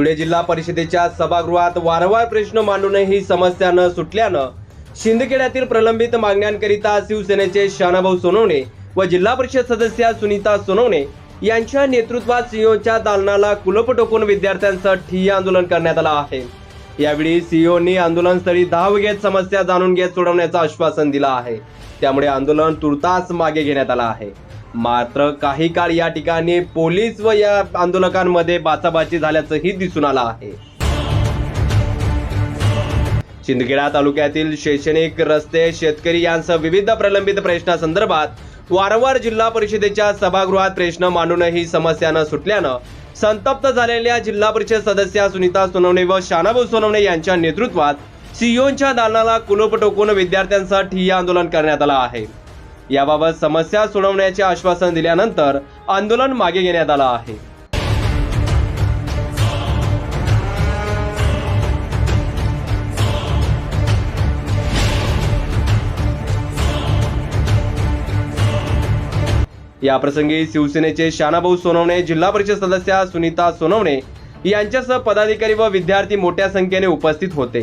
धुळे जिल्हा परिषदेच्या सभागृहात वारंवार प्रश्न मांडूनही समस्या न सुटल्यानं शिंदखेड्यातील प्रलंबित मागण्यांकरिता शिवसेनेचे शानाभाऊ सोनवणे व जिल्हा परिषद सदस्या सुनीता सोनवणे यांच्या नेतृत्वात सीओच्या दालनाला कुलप टोकून विद्यार्थ्यांचं ठिय्या आंदोलन करण्यात आलं आहे. यावेळी सीओनी आंदोलनस्थळी धाव घेत समस्या जाणून घेत सोडवण्याचं आश्वासन दिलं आहे. त्यामुळे आंदोलन तुर्तास मागे घेण्यात आलं आहे. मात्र काही काळ या ठिकाणी पोलीस व या आंदोलकांमध्ये बाचाबाची झाल्याचंही दिसून आलं आहे. शिंदखेडा तालुक्यातील शैक्षणिक रस्ते शेतकरी यांसह विविध प्रलंबित प्रश्नासंदर्भात वारंवार जिल्हा परिषदेच्या सभागृहात प्रश्न मांडूनही समस्यानं सुटल्यानं संतप्त झालेल्या जिल्हा परिषद सदस्या सुनीता सोनवणे व शानाभाऊ सोनवणे यांच्या नेतृत्वात सीओच्या दालनाला कुलूप टोकून विद्यार्थ्यांसाठी आंदोलन करण्यात आलं आहे. याबाबत समस्या सोडवण्याचे आश्वासन दिल्यानंतर आंदोलन मागे घेण्यात आलं आहे. याप्रसंगी शिवसेनेचे शानाभाऊ सोनवणे जिल्हा परिषद सदस्या सुनीता सोनवणे यांच्यासह पदाधिकारी व विद्यार्थी मोठ्या संख्येने उपस्थित होते.